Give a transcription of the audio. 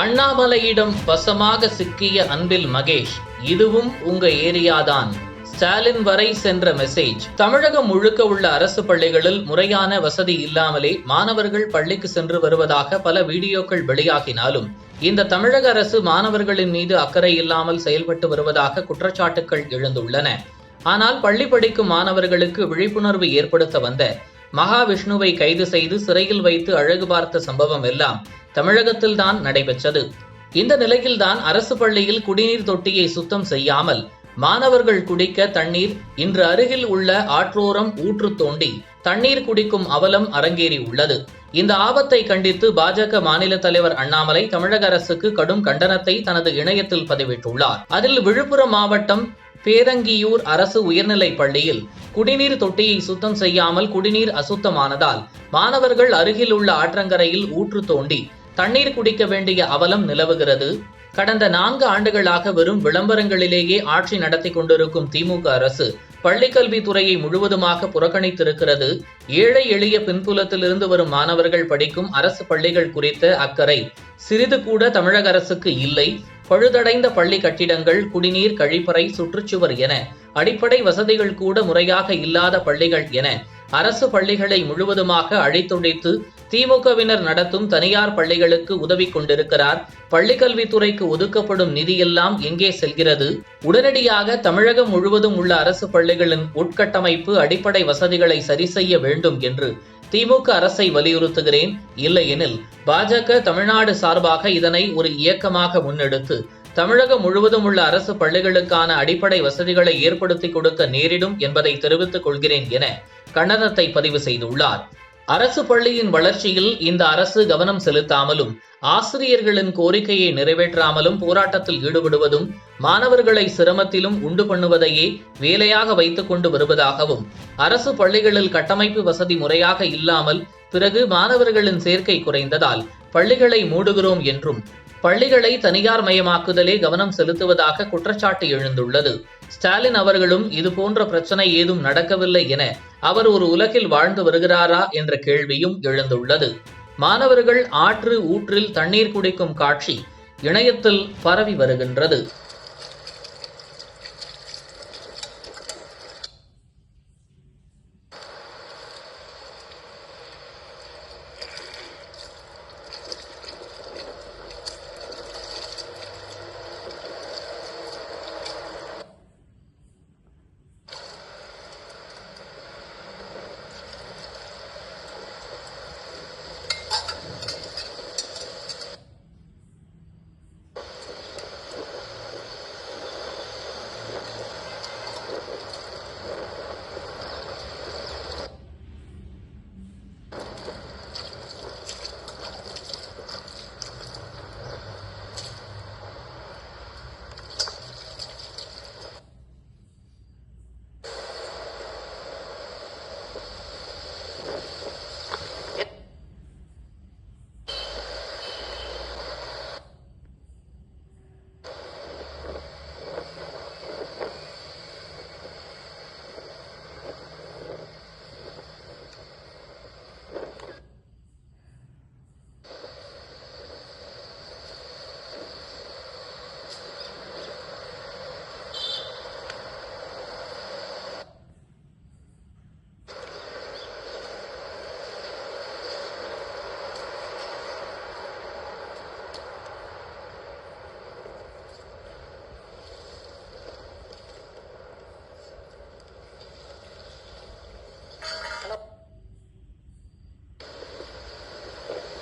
அண்ணாமலையிடம் வசமாக சிக்கிய அன்பில் மகேஷ் இதுவும் உங்க ஏரியாதான் ஸ்டாலின் வரை சென்ற மெசேஜ். தமிழகம் முழுக்க உள்ள அரசு பள்ளிகளில் முறையான வசதி இல்லாமலே மாணவர்கள் பள்ளிக்கு சென்று வருவதாக பல வீடியோக்கள் வெளியாகினாலும் இந்த தமிழக அரசு மாணவர்களின் மீது அக்கறை இல்லாமல் செயல்பட்டு வருவதாக குற்றச்சாட்டுகள் எழுந்துள்ளன. ஆனால் பள்ளி படிக்கும் மாணவர்களுக்கு விழிப்புணர்வு ஏற்படுத்த வந்த மகாவிஷ்ணுவை கைது செய்து சிறையில் வைத்து அழகு பார்த்த சம்பவம் எல்லாம் தமிழகத்தில்தான் நடைபெற்றது. இந்த நிலையில்தான் அரசு பள்ளியில் குடிநீர் தொட்டியை சுத்தம் செய்யாமல் மாணவர்கள் குடிக்க தண்ணீர் இன்று அருகில் உள்ள ஆற்றோரம் ஊற்று தோண்டி தண்ணீர் குடிக்கும் அவலம் அரங்கேறி உள்ளது. இந்த ஆபத்தை கண்டித்து பாஜக மாநில தலைவர் அண்ணாமலை தமிழக அரசுக்கு கடும் கண்டனத்தை தனது இணையத்தில் பதிவிட்டுள்ளார். அதில் விழுப்புரம் மாவட்டம் பேரங்கியூர் அரசு உயர்நிலைப் பள்ளியில் குடிநீர் தொட்டியை சுத்தம் செய்யாமல் குடிநீர் அசுத்தமானதால் மாணவர்கள் அருகில் உள்ள ஆற்றங்கரையில் ஊற்று தோண்டி தண்ணீர் குடிக்க வேண்டிய அவலம் நிலவுகிறது. கடந்த நான்கு ஆண்டுகளாக வெறும் விளம்பரங்களிலேயே ஆட்சி நடத்தி கொண்டிருக்கும் திமுக அரசு பள்ளிக்கல்வித்துறையை முழுவதுமாக புறக்கணித்திருக்கிறது. ஏழை எளிய பின்புலத்திலிருந்து வரும் மாணவர்கள் படிக்கும் அரசு பள்ளிகள் குறித்த அக்கறை சிறிது கூட தமிழக அரசுக்கு இல்லை. பழுதடைந்த பள்ளி கட்டிடங்கள் குடிநீர் கழிப்பறை சுற்றுச்சுவர் என அடிப்படை வசதிகள் கூட முறையாக இல்லாத பள்ளிகள் என அரசு பள்ளிகளை முழுவதுமாக அழித்துடைத்து திமுகவினர் நடத்தும் தனியார் பள்ளிகளுக்கு உதவி கொண்டிருக்கிறார். பள்ளிக்கல்வித்துறைக்கு ஒதுக்கப்படும் நிதியெல்லாம் எங்கே செல்கிறது? உடனடியாக தமிழகம் முழுவதும் உள்ள அரசு பள்ளிகளின் உட்கட்டமைப்பு அடிப்படை வசதிகளை சரி செய்ய வேண்டும் என்று திமுக அரசை வலியுறுத்துகிறேன். இல்லையெனில் பாஜக தமிழ்நாடு சார்பாக இதனை ஒரு இயக்கமாக முன்னெடுத்து தமிழகம் முழுவதும் உள்ள அரசு பள்ளிகளுக்கான அடிப்படை வசதிகளை ஏற்படுத்தி கொடுக்க நேரிடும் என்பதை தெரிவித்துக் கொள்கிறேன் என கண்டனத்தை பதிவு செய்துள்ளார். அரசு பள்ளியின் வளர்ச்சியில் இந்த அரசு கவனம் செலுத்தாமலும் ஆசிரியர்களின் கோரிக்கையை நிறைவேற்றாமலும் போராட்டத்தில் ஈடுபடுவதும் மாணவர்களை சிரமத்திலும் உண்டு பண்ணுவதையே வேலையாக வைத்துக் கொண்டு வருவதாகவும் அரசு பள்ளிகளில் கட்டமைப்பு வசதி முறையாக இல்லாமல் பிறகு மாணவர்களின் சேர்க்கை குறைந்ததால் பள்ளிகளை மூடுகிறோம் என்றும் பள்ளிகளை தனியார் மயமாக்குதலே கவனம் செலுத்துவதாக குற்றச்சாட்டு எழுந்துள்ளது. ஸ்டாலின் அவர்களும் இது போன்ற பிரச்சனை ஏதும் நடக்கவில்லை என அவர் ஒரு உலகில் வாழ்ந்து வருகிறாரா என்ற கேள்வியும் எழுந்துள்ளது. மாணவர்கள் ஆற்று ஊற்றில் தண்ணீர் குடிக்கும் காட்சி இணையத்தில் பரவி வருகின்றது.